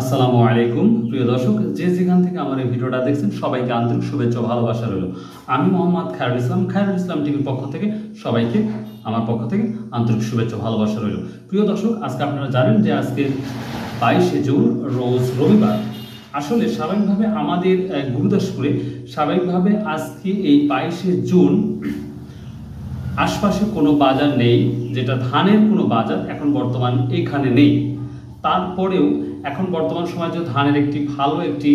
আসসালামু আলাইকুম, প্রিয় দর্শক। যে যেখান থেকে আমার এই ভিডিওটা দেখছেন, সবাইকে আন্তরিক শুভেচ্ছা ভালোবাসা রইল। আমি মোহাম্মদ খায়রুল ইসলাম খায়রুল ইসলাম টিভির পক্ষ থেকে সবাইকে, আমার পক্ষ থেকে আন্তরিক শুভেচ্ছা ভালোবাসা রইল। প্রিয় দর্শক, আজকে আপনারা জানেন যে আজকে বাইশে জুন, রোজ রবিবার। আসলে স্বাভাবিকভাবে আমাদের গুরুদাসপুরে স্বাভাবিকভাবে আজকে এই বাইশে জুন আশপাশে কোনো বাজার নেই, যেটা ধানের কোনো বাজার এখন বর্তমান এখানে নেই। তারপরেও এখন বর্তমান সময় যে ধানের একটি ভালো একটি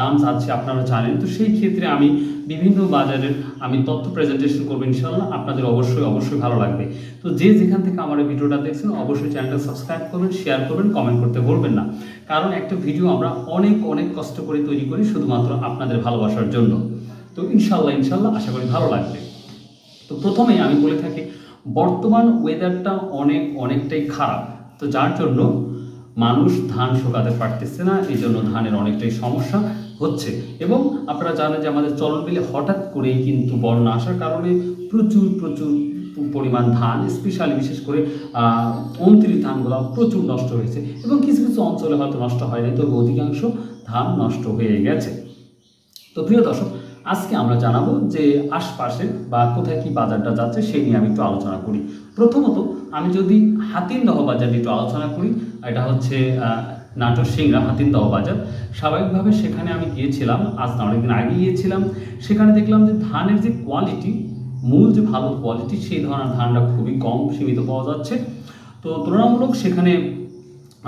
দাম যাচ্ছে আপনারা জানেন। তো সেই ক্ষেত্রে আমি বিভিন্ন বাজারের আমি তথ্য প্রেজেন্টেশন করব ইনশাল্লাহ আপনাদের অবশ্যই অবশ্যই ভালো লাগবে। তো যে যেখান থেকে আমার এই ভিডিওটা দেখছেন, অবশ্যই চ্যানেলটা সাবস্ক্রাইব করবেন শেয়ার করবেন কমেন্ট করতে ভুলবেন না। কারণ একটা ভিডিও আমরা অনেক অনেক কষ্ট করে তৈরি করি শুধুমাত্র আপনাদের ভালোবাসার জন্য। তো ইনশাল্লাহ ইনশাল্লাহ আশা করি ভালো লাগবে। তো প্রথমেই আমি বলে থাকি, বর্তমান ওয়েদারটা অনেক, অনেকটাই খারাপ। তো যার জন্য মানুষ ধান শুকাতে পারতেছে না এই জন্য ধানের অনেকটাই সমস্যা হচ্ছে। এবং আপনারা জানেন যে আমাদের চলন বিলে হঠাৎ করেই কিন্তু বন্যা আসার কারণে প্রচুর প্রচুর পরিমাণ ধান, স্পেশালি বিশেষ করে অন্ত্রিশ ধানগুলো প্রচুর নষ্ট হয়েছে এবং কিছু কিছু অঞ্চলে হয়তো নষ্ট হয়নি তবে অধিকাংশ ধান নষ্ট হয়ে গেছে। তো প্রিয় দর্শক আজকে আমরা জানাব যে আশপাশে বা কোথায় কি বাজারটা যাচ্ছে সেই নিয়ে আমি একটু আলোচনা করি। প্রথমত আমি যদি হাতিনদহ বাজার একটু আলোচনা করি, এটা হচ্ছে নাটোর সিংড়া হাতিনদহ বাজার। স্বাভাবিকভাবে সেখানে আমি গিয়েছিলাম, আজ না অনেকদিন আগে গিয়েছিলাম। সেখানে দেখলাম যে ধানের যে কোয়ালিটি মূল যে ভালো কোয়ালিটি সেই ধরনের ধানটা খুবই কম সীমিত পাওয়া যাচ্ছে। তো তুলনামূলক সেখানে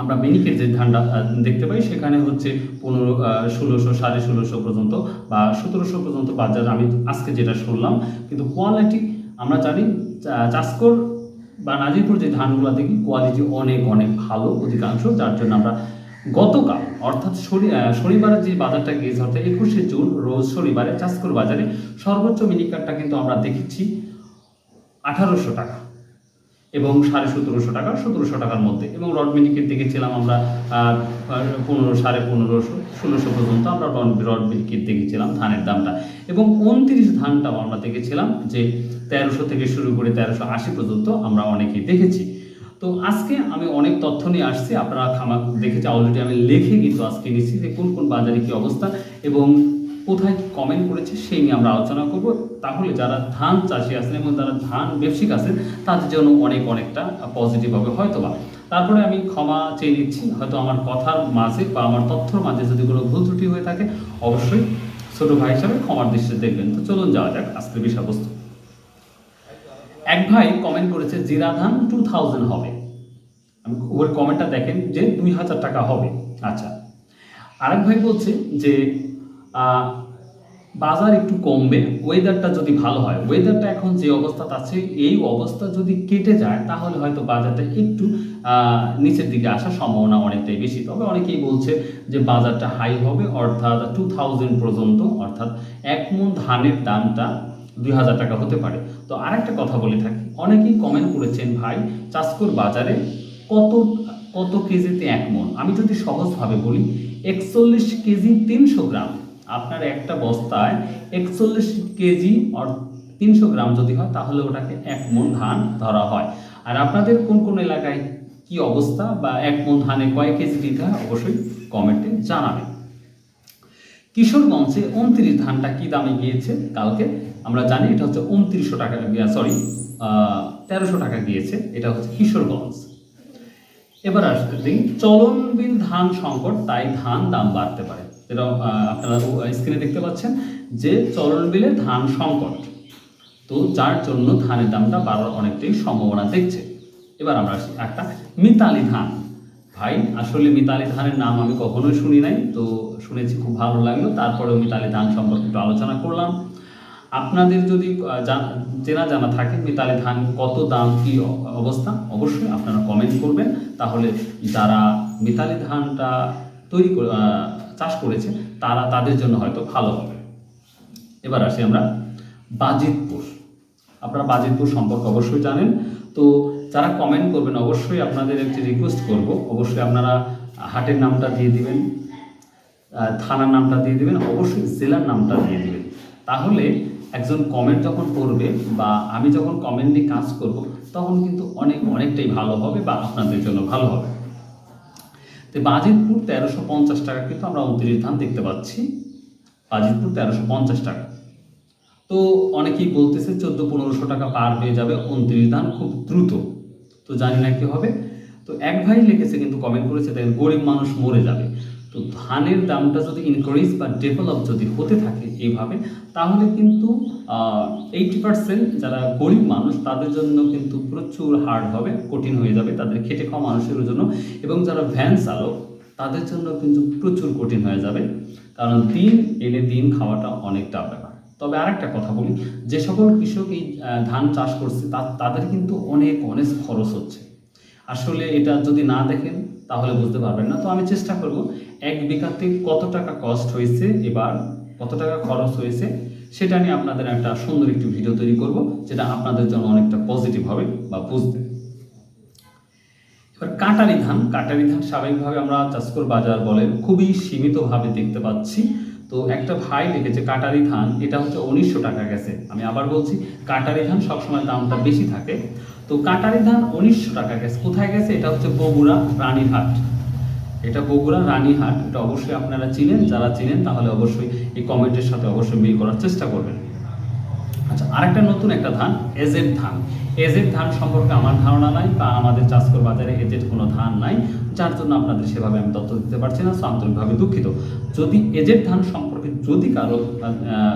আমরা মিনিকের যে ধানটা দেখতে পাই, সেখানে হচ্ছে পনেরো ষোলোশো, সাড়ে ষোলোশো পর্যন্ত বা সতেরোশো পর্যন্ত বাজার। আমি আজকে যেটা শুনলাম, কিন্তু কোয়ালিটি আমরা জানি চাষকর বা নাজিরপুর যে ধানগুলো দেখি কোয়ালিটি অনেক অনেক ভালো অধিকাংশ, যার জন্য আমরা গতকাল, অর্থাৎ শনি- শনিবারের যে বাজারটা গিয়েছে, অর্থাৎ একুশে জুন, রোজ শনিবারে চাষকর বাজারে সর্বোচ্চ মিনিকারটা কিন্তু আমরা দেখেছি আঠারোশো টাকা। এবং সাড়ে সতেরোশো টাকা, সতেরোশো টাকার মধ্যে। এবং রড মিনিকেট দেখেছিলাম আমরা পনেরো, সাড়ে পনেরোশো, ষোলোশো পর্যন্ত আমরা রড রড মিনিকেট দেখেছিলাম ধানের দামটা। এবং উনত্রিশ ধানটাও আমরা দেখেছিলাম যে তেরোশো থেকে শুরু করে তেরোশো আশি পর্যন্ত আমরা অনেকেই দেখেছি। তো আজকে আমি অনেক তথ্য নিয়ে আসছি, আপনারা খামা, দেখেছি অলরেডি আমি লিখে কিন্তু আজকে নিচ্ছি যে কোন কোন বাজারে কী অবস্থা এবং কোথায় কমেন্ট করেছে সেই নিয়ে আমরা আলোচনা করব। তাহলে যারা ধান চাষি আছেন এবং যারা ধান ব্যবসায়িক আছেন, তাদের জন্য অনেক অনেকটা পজিটিভ হবে হয়তো বা তারপরে আমি ক্ষমা চেয়ে নিচ্ছি, হয়তো আমার কথার মাঝে বা আমার তথ্যর মাঝে যদি কোনো ভুল ত্রুটি হয়ে থাকে, অবশ্যই ছোট ভাই হিসাবে ক্ষমার দৃষ্টিতে দেখবেন। তো চলুন যাওয়া যাক আজকের বিষয়বস্তু। এক ভাই কমেন্ট করেছে, জিরা ধান টু থাউজেন্ড হবে। ওর কমেন্টটা দেখেন যে দুই হাজার টাকা হবে। আচ্ছা। আরেক ভাই বলছে যে বাজার একটু কমবে ওয়েদারটা যদি ভালো হয় ওয়েদারটা এখন যে অবস্থাতে আছে এই অবস্থা যদি কেটে যায়, তাহলে হয়তো বাজারটা একটু নিচের দিকে আসার সম্ভাবনা অনেকটাই বেশি। তবে অনেকেই বলছে যে বাজারটা হাই হবে, অর্থাৎ টু থাউজেন্ড পর্যন্ত, অর্থাৎ এক মন ধানের দামটা দুই হাজার টাকা হতে পারে। তো আরেকটা কথা বলে থাকি, অনেকেই কমেন্ট করেছেন, ভাই, চাষকর বাজারে কত কত কেজিতে এক মন? আমি যদি সহজভাবে বলি, একচল্লিশ কেজি তিনশো গ্রাম। আপনার একটা বস্তায় একচল্লিশ কেজি তিনশো গ্রাম যদি হয়, তাহলে ওটাকে এক মন ধান ধরা হয়। আর আপনাদের কোন কোন এলাকায় কি অবস্থা বা এক মন ধানে কয় কেজি দিতে হয়, অবশ্যই কমেন্টে জানাবেন। কিশোরগঞ্জে উনত্রিশ ধানটা কি দামে গিয়েছে কালকে? আমরা জানি এটা হচ্ছে উনত্রিশশো টাকা সরি তেরোশো টাকা গিয়েছে, এটা হচ্ছে কিশোরগঞ্জ এবার আসতে দিই চলন বিল ধান সংকট, তাই ধান দাম বাড়তে পারে। যেটা আপনারা স্ক্রিনে দেখতে পাচ্ছেন যে চলন বিলে ধান সংকট। তো যার জন্য ধানের দামটা বাড়ার অনেকটাই সম্ভাবনা দেখছে। এবার আমরা আসি একটা মিতালি ধান। ভাই, আসলে মিতালি ধানের নাম আমি কখনোই শুনি নাই, তো শুনেছি খুব ভালো লাগল। তারপরেও মিতালি ধান সম্পর্কে একটু আলোচনা করলাম। আপনাদের যদি চেনা জানা থাকে মিতালি ধান কত দাম, কি অবস্থা, অবশ্যই আপনারা কমেন্ট করবেন। তাহলে যারা মিতালি ধানটা তৈরি চাষ করেছে, তারা তাদের জন্য হয়তো ভালো হবে। এবার আসি আমরা বাজিতপুর। আপনারা বাজিতপুর সম্পর্কে অবশ্যই জানেন। তো যারা কমেন্ট করবেন, অবশ্যই আপনাদের একটি রিকোয়েস্ট করব। অবশ্যই আপনারা হাটের নামটা দিয়ে দিবেন থানার নামটা দিয়ে দিবেন, অবশ্যই জেলার নামটা দিয়ে দিবেন। তাহলে একজন কমেন্ট যখন করবে বা আমি যখন কমেন্ট নিয়ে কাজ করব, তখন কিন্তু অনেক, অনেকটাই ভালো হবে বা আপনাদের জন্য ভালো হবে। তো বাজিতপুর তেরোশো পঞ্চাশ টাকা কিন্তু আমরা উনত্রিশ ধান দেখতে পাচ্ছি। বাজিতপুর তেরোশো পঞ্চাশ টাকা। তো অনেকেই বলতেছে চোদ্দ পনেরোশো টাকা পার হয়ে যাবে উনত্রিশ ধান খুব দ্রুত। তো জানি না কি হবে। তো এক ভাই লিখেছে কিন্তু কমেন্ট করেছে, দেখেন, গরিব মানুষ মরে যাবে। তো ধানের দামটা যদি ইনক্রিজ বা ডেভেলপ যদি হতে থাকে এইভাবে, তাহলে কিন্তু এইটি পার্সেন্ট যারা গরিব মানুষ, তাদের জন্য কিন্তু প্রচুর হার্ড হবে, কঠিন হয়ে যাবে তাদের খেটে খাওয়া মানুষের জন্য। এবং যারা ভ্যান চালক, তাদের জন্য কিন্তু প্রচুর কঠিন হয়ে যাবে, কারণ দিন এনে দিন খাওয়াটা অনেকটা ব্যাপার। তবে আরেকটা কথা বলি, যে সকল কৃষক এই ধান চাষ করছে, তা- তাদের কিন্তু অনেক অনেক খরচ হচ্ছে। আসলে এটা যদি না দেখেন, তাহলে বুঝতে পারবেন না। তো আমি চেষ্টা করব, এক বিঘাতে কত টাকা কস্ট হয়েছে এবার? কত টাকা খরচ হয়েছে, সেটা নিয়ে আপনাদের একটা সুন্দর একটি ভিডিও তৈরি করব, যেটা আপনাদের জন্য অনেকটা পজিটিভ হবে বা বুঝবে এবার কাটারি ধান কাটারি ধান স্বাভাবিকভাবে আমরা চাষকর বাজার বলেন, খুবই সীমিতভাবে দেখতে পাচ্ছি। তো একটা ভাই লিখেছে, কাটারি ধান, এটা হচ্ছে উনিশশো টাকা গেছে। আমি আবার বলছি, কাটারি ধান সবসময় দামটা বেশি থাকে। তো কাটারি ধান উনিশশো টাকা গেছে। কোথায় গেছে? এটা হচ্ছে বগুড়া রানীরহাট। এটা বগুড়া, রানীহাট, এটা অবশ্যই আপনারা চিনেন, যারা চিনেন তাহলে অবশ্যই এই কমেন্টের সাথে অবশ্যই মিল করার চেষ্টা করবেন। আচ্ছা আরেকটা নতুন একটা ধান, এজেড ধান। এজেড ধান সম্পর্কে আমার ধারণা নাই বা আমাদের চাষকর বাজারে এজেড কোনো ধান নাই, যার জন্য আপনাদের সেভাবে আমি তথ্য দিতে পারছি না সো আন্তরিকভাবে দুঃখিত। যদি এজেড ধান সম্পর্কে যদি কারও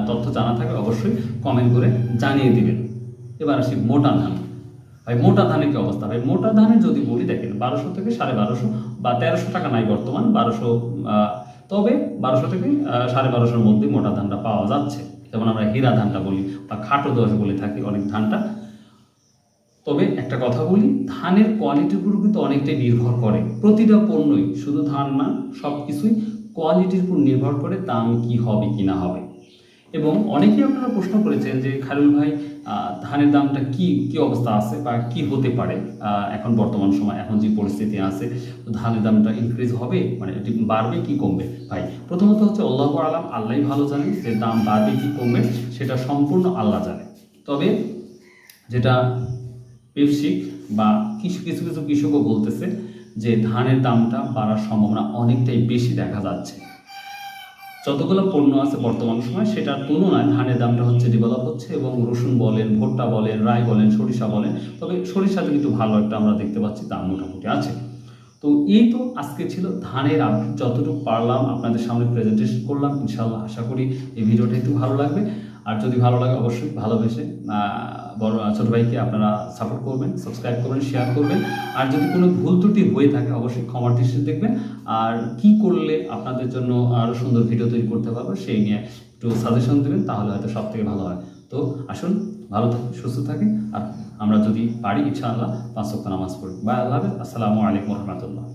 তথ্য জানা থাকে, অবশ্যই কমেন্ট করে জানিয়ে দিবেন। এবার আসি মোটা ধান। ভাই, মোটা ধানের কি অবস্থা? ভাই, মোটা ধানের যদি বলি দেখেন, বারোশো থেকে সাড়ে বারোশো বা তেরোশো টাকা নাই বর্তমান, বারোশো তবে বারোশো থেকে সাড়ে বারোশোর মধ্যে মোটা ধানটা পাওয়া যাচ্ছে। যেমন আমরা হীরা ধানটা বলি বা খাটো দোয়াশ বলে থাকি অনেক ধানটা। তবে একটা কথা বলি, ধানের কোয়ালিটির উপর কিন্তু অনেকটাই নির্ভর করে। প্রতিটা পণ্যই শুধু ধান না সব কিছুই কোয়ালিটির উপর নির্ভর করে দাম কি হবে, কি না হবে। এবং অনেকেই আপনারা প্রশ্ন করেছেন যে খায়রুল ভাই ধানের দামটা কি কি অবস্থা আছে বা কি হতে পারে এখন বর্তমান সময়, এখন যে পরিস্থিতি আছে ধানের দামটা ইনক্রিজ হবে মানে এটি বাড়বে কি কমবে? ভাই, প্রথমত হচ্ছে আল্লাহ আলাম আল্লাহ ভালো জানে যে দাম বাড়বে কি কমবে, সেটা সম্পূর্ণ আল্লাহ জানে। তবে যেটা ব্যবসায়িক বা কিছু কিছু কিছু কৃষকও বলতেছে যে ধানের দামটা বাড়ার সম্ভাবনা অনেকটাই বেশি দেখা যাচ্ছে। যতগুলো পণ্য আছে বর্তমান সময়, সেটার তুলনায় ধানের দামটা হচ্ছে ডেভেলপ হচ্ছে এবং রসুন বলেন, ভুট্টা বলেন, রাই বলেন, সরিষা বলেন, তবে সরিষাতে কিন্তু ভালো একটা আমরা দেখতে পাচ্ছি, দাম মোটামুটি আছে। তো এই তো আজকে ছিল ধানের আপডেট যতটুকু পারলাম আপনাদের সামনে প্রেজেন্টেশন করলাম ইনশাল্লাহ আশা করি এই ভিডিওটা একটু ভালো লাগবে। আর যদি ভালো লাগে অবশ্যই ভালোবেসে বড়, ছোট ভাইকে আপনারা সাপোর্ট করবেন সাবস্ক্রাইব করবেন শেয়ার করবেন। আর যদি কোনো ভুল ত্রুটি হয়ে থাকে, অবশ্যই ক্ষমার দৃষ্টি দেখবেন। আর কি করলে আপনাদের জন্য আরও সুন্দর ভিডিও তৈরি করতে পারব, সেই নিয়ে একটু সাজেশন দেবেন, তাহলে হয়তো সব থেকে ভালো হয়। তো আসুন, ভালো থাকুন, সুস্থ থাকি আর আমরা যদি পারি, ইনশাআল্লাহ পাঁচ সপ্তাহ নামাজ পড়ি। বা আল্লাহ আসসালামু আলাইকুম রহমতুল্লাহ।